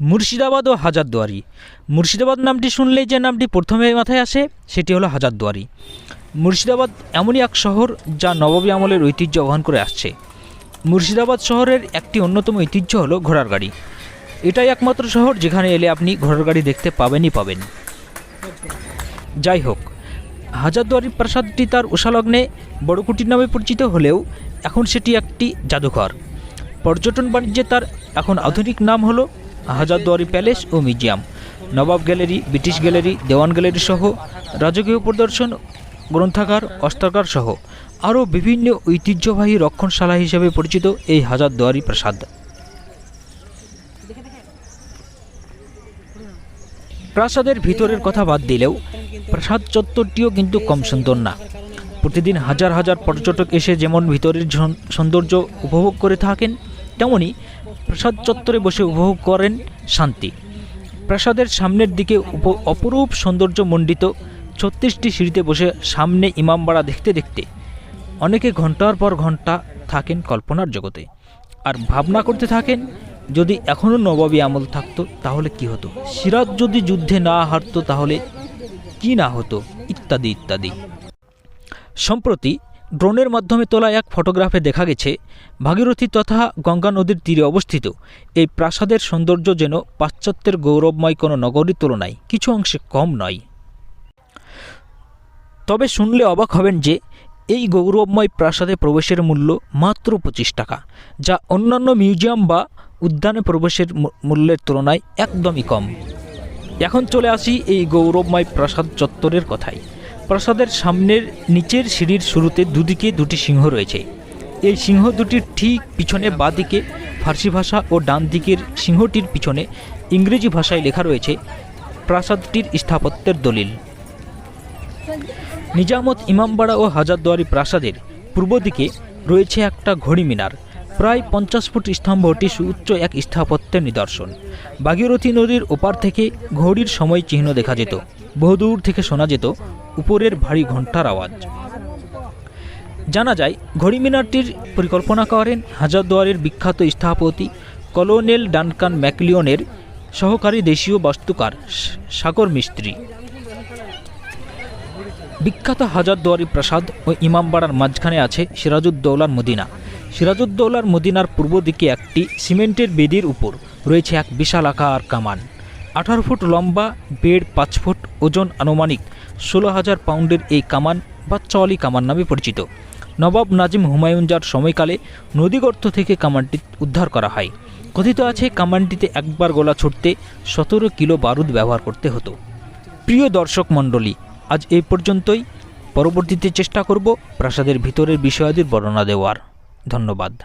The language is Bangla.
মুর্শিদাবাদ ও হাজারদুয়ারি। মুর্শিদাবাদ নামটি শুনলেই যে নামটি প্রথমে মাথায় আসে, সেটি হলো হাজারদুয়ারি। মুর্শিদাবাদ এমনই এক শহর যা নবাবী আমলের ঐতিহ্য বহন করে আসছে। মুর্শিদাবাদ শহরের একটি অন্যতম ঐতিহ্য হলো ঘোড়ার গাড়ি। এটাই একমাত্র শহর যেখানে এলে আপনি ঘোড়ার গাড়ি দেখতে পাবেনই পাবেন। যাই হোক হাজারদুয়ারি প্রাসাদটি তার উষালগ্নে বড়কুটির নামে পরিচিত হলেও এখন সেটি একটি জাদুঘর। পর্যটন বাণিজ্যে তার এখন আধুনিক নাম হলো হাজারদুয়ারি প্যালেস ও museum. Nawab gallery, British gallery, Dewan gallery সহ রাজকীয় প্রদর্শন, গ্রন্থাগার, অস্ত্রাগার সহ আরও বিভিন্ন ঐতিহ্যবাহী রক্ষণশালা হিসেবে পরিচিত এই হাজারদুয়ারি প্রাসাদ। প্রাসাদের ভিতরের কথা বাদ দিলেও প্রাসাদ চত্বরটিও কিন্তু কম সুন্দর না। প্রতিদিন হাজার হাজার পর্যটক এসে যেমন ভিতরের সৌন্দর্য উপভোগ করে থাকেন, তেমনি প্রাসাদ চত্বরে বসে উপভোগ করেন শান্তি। প্রাসাদের সামনের দিকে অপরূপ সৌন্দর্য মণ্ডিত ছত্রিশটি সিঁড়িতে বসে সামনে ইমামবাড়া দেখতে দেখতে অনেকে ঘণ্টার পর ঘণ্টা থাকেন কল্পনার জগতে। আর ভাবনা করতে থাকেন, যদি এখনও নবাবী আমল থাকতো, তাহলে কি হতো? সিরাজ যদি যুদ্ধে না হারতো, তাহলে কি না হতো? ইত্যাদি ইত্যাদি। সম্প্রতি ড্রোনের মাধ্যমে তোলা এক ফটোগ্রাফে দেখা গেছে, ভাগীরথী তথা গঙ্গা নদীর তীরে অবস্থিত। এই প্রাসাদের সৌন্দর্য যেন পাশ্চাত্যের গৌরবময় কোনো নগরীর তুলনায় কিছু অংশে কম নয়। তবে শুনলে অবাক হবেন যে, এই গৌরবময় প্রাসাদে প্রবেশের মূল্য মাত্র পঁচিশ টাকা, যা অন্যান্য মিউজিয়াম বা উদ্যানে প্রবেশের মূল্যের তুলনায় একদমই কম। এখন চলে আসি এই গৌরবময় প্রাসাদ চত্বরের কথায়। প্রাসাদের সামনের নিচের সিঁড়ির শুরুতে দুদিকে দুটি সিংহ রয়েছে। এই সিংহ দুটির ঠিক পিছনে বাঁদিকে ফার্সি ভাষা ও ডান দিকের সিংহটির পিছনে ইংরেজি ভাষায় লেখা রয়েছে, প্রাসাদটির স্থাপত্যের দলিল। নিজামত ইমামবাড়া ও হাজারদুয়ারি প্রাসাদের পূর্ব দিকে রয়েছে একটা ঘড়ি মিনার। প্রায় পঞ্চাশ ফুট স্তম্ভটি সুউচ্চ এক স্থাপত্যের নিদর্শন। ভাগীরথী নদীর ওপার থেকে ঘড়ির সময় চিহ্ন দেখা যেত। বহুদূর থেকে শোনা যেত উপরের ভারী ঘণ্টার আওয়াজ। জানা যায় ঘড়ি মিনারটির পরিকল্পনা করেন হাজারদুয়ারের বিখ্যাত স্থাপতি কলোনেল ডানকান ম্যাকলিয়নের সহকারী দেশীয় বাস্তুকার সাগর মিস্ত্রি। বিখ্যাত হাজারদুয়ারি প্রাসাদ ও ইমামবাড়ার মাঝখানে আছে সিরাজউদ্দৌলার মদিনা। সিরাজউদ্দৌলার মদিনার পূর্ব দিকে একটি সিমেন্টের বেদির উপর রয়েছে এক বিশাল আকার কামান। আঠারো ফুট লম্বা, বেড় পাঁচ ফুট ওজন আনুমানিক ষোলো হাজার পাউন্ডের এই কামান বা চলি কামান নামে পরিচিত। নবাব নাজিম হুমায়ুন যার সময়কালে নদীগর্ত থেকে কামানটি উদ্ধার করা হয়। কথিত আছে, কামানটিতে একবার গোলা ছুটতে সতেরো কিলো বারুদ ব্যবহার করতে হতো। প্রিয় দর্শক মণ্ডলী, আজ এই পর্যন্তই। পরবর্তীতে চেষ্টা করব প্রাসাদের ভিতরের বিষয়াদির বর্ণনা দেওয়ার। ধন্যবাদ।